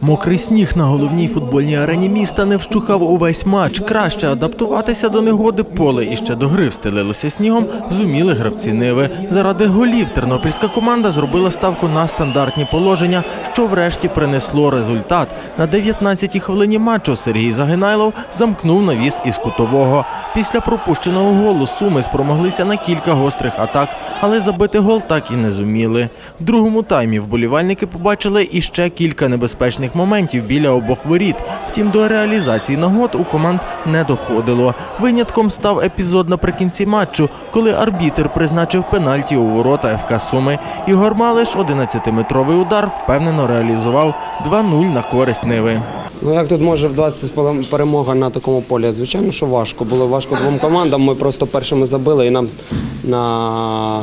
Мокрий сніг на головній футбольній арені міста не вщухав увесь матч. Краще адаптуватися до негоди поле і ще до гри встелилося снігом. Зуміли гравці Ниви. Заради голів тернопільська команда зробила ставку на стандартні положення, що врешті принесло результат. На 19-й хвилині матчу Сергій Загинайлов замкнув навіс із кутового. Після пропущеного голу суми спромоглися на кілька гострих атак, але забити гол так і не зуміли. В другому таймі вболівальники побачили іще кілька небезпечних моментів біля обох воріт. Втім, до реалізації нагод у команд не доходило. Винятком став епізод наприкінці матчу, коли арбітр призначив пенальті у ворота ФК Суми. Ігор Малиш 11-метровий удар впевнено реалізував 2-0 на користь Ниви. Ну як тут може вдатися перемога на такому полі? Звичайно, що важко. Було важко двом командам. Ми просто першими забили, і нам на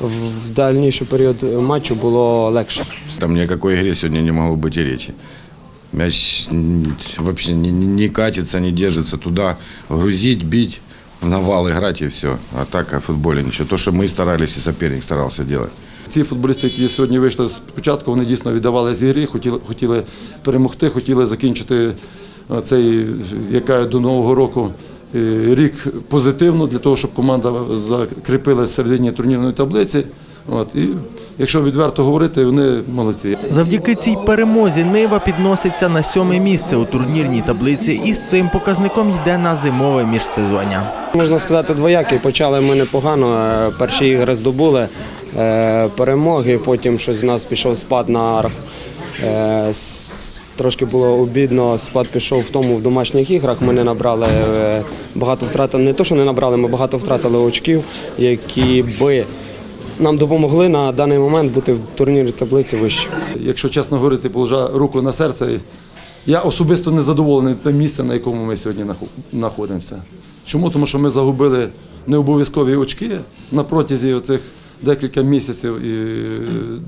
в дальніший період матчу було легше. Там ни о какой игре сегодня не могло быть и речи. Мяч вообще не, не- катится, не держится туда. Грузить, бить, в навал играть и все. А так о футболе ничего. То, что мы старались и соперник старался делать. Ці футболісти, які сьогодні вийшли з початку, вони дійсно віддавали з ігри, хотіли, хотіли перемогти, хотіли закінчити е, цей, яка до Нового року е, рік позитивно для того, щоб команда закріпилася в середині турнірної таблиці. От, і якщо відверто говорити, вони молодці. Завдяки цій перемозі Нива підноситься на сьоме місце у турнірній таблиці і з цим показником йде на зимове міжсезоння. Можна сказати, двоякий. Почали ми непогано. е, Перші ігри здобули е, перемоги, потім щось в нас пішов спад на е, Трошки було обідно, спад пішов в тому в домашніх іграх. Ми не набрали багато втратили. Не то, що не набрали, ми багато втратили очків, які би нам допомогли на даний момент бути в турнірі таблиці вище. Якщо чесно говорити, положа руку на серце, я особисто не задоволений тим місцем, на якому ми сьогодні знаходимося. Чому? Тому що ми загубили необов'язкові очки на протязі цих декілька місяців і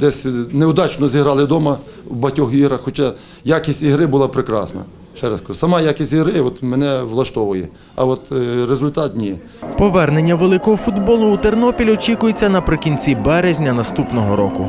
десь неудачно зіграли вдома в багатьох іграх, хоча якість ігри була прекрасна. Ще раз кажу, сама якість гри от мене влаштовує, а от е, результат ні. Повернення великого футболу у Тернопіль очікується наприкінці березня наступного року.